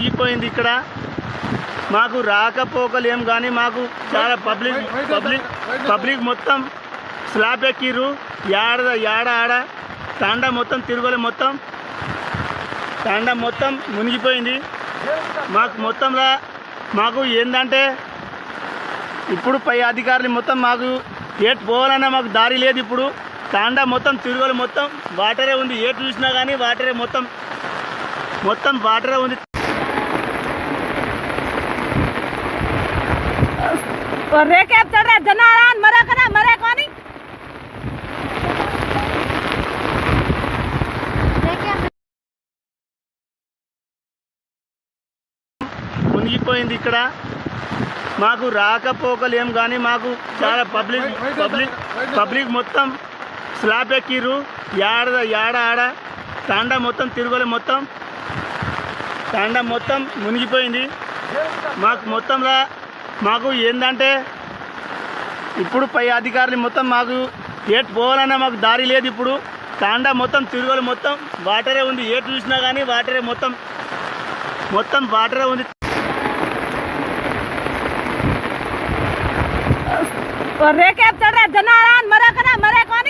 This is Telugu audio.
మునిగిపోయింది ఇక్కడ. మాకు రాకపోకలు ఏం కానీ మాకు చాలా పబ్లిక్ పబ్లిక్ పబ్లిక్ మొత్తం స్లాబ్ ఎక్కిర్రు. యాడ యాడ ఆడ. తాండా మొత్తం తిరుగులే మొత్తం. తాండా మొత్తం మునిగిపోయింది. మాకు మొత్తంలో మాకు ఏంటంటే ఇప్పుడు పై అధికారులు మొత్తం మాకు ఏటు పోవాలన్నా మాకు దారి లేదు ఇప్పుడు. తాండా మొత్తం తిరుగులు మొత్తం వాటరే ఉంది. ఏటు చూసినా కానీ వాటరే మొత్తం మొత్తం వాటరే ఉంది. రేకేపుతాడు జనారా అని మరొకరా మరొకని మునిగిపోయింది ఇక్కడ. మాకు రాకపోకలు ఏం కానీ మాకు చాలా పబ్లిక్ పబ్లిక్ పబ్లిక్ మొత్తం స్లాబ్ ఎక్కిర్రు. యాడ యాడ ఆడ. తాండా మొత్తం తిరుగులే మొత్తం. తాండా మొత్తం మునిగిపోయింది. మాకు మొత్తంలో మాకు ఏంటంటే ఇప్పుడు పై అధికారులు మొత్తం మాకు ఏటు పోవాలన్నా మాకు దారి లేదు ఇప్పుడు. తాండా మొత్తం తిరుగులు మొత్తం వాటరే ఉంది. ఏటు చూసినా కానీ వాటరే మొత్తం మొత్తం వాటరే ఉంది. రేకేపుతాడు జనారా మరొకరా మరొకని?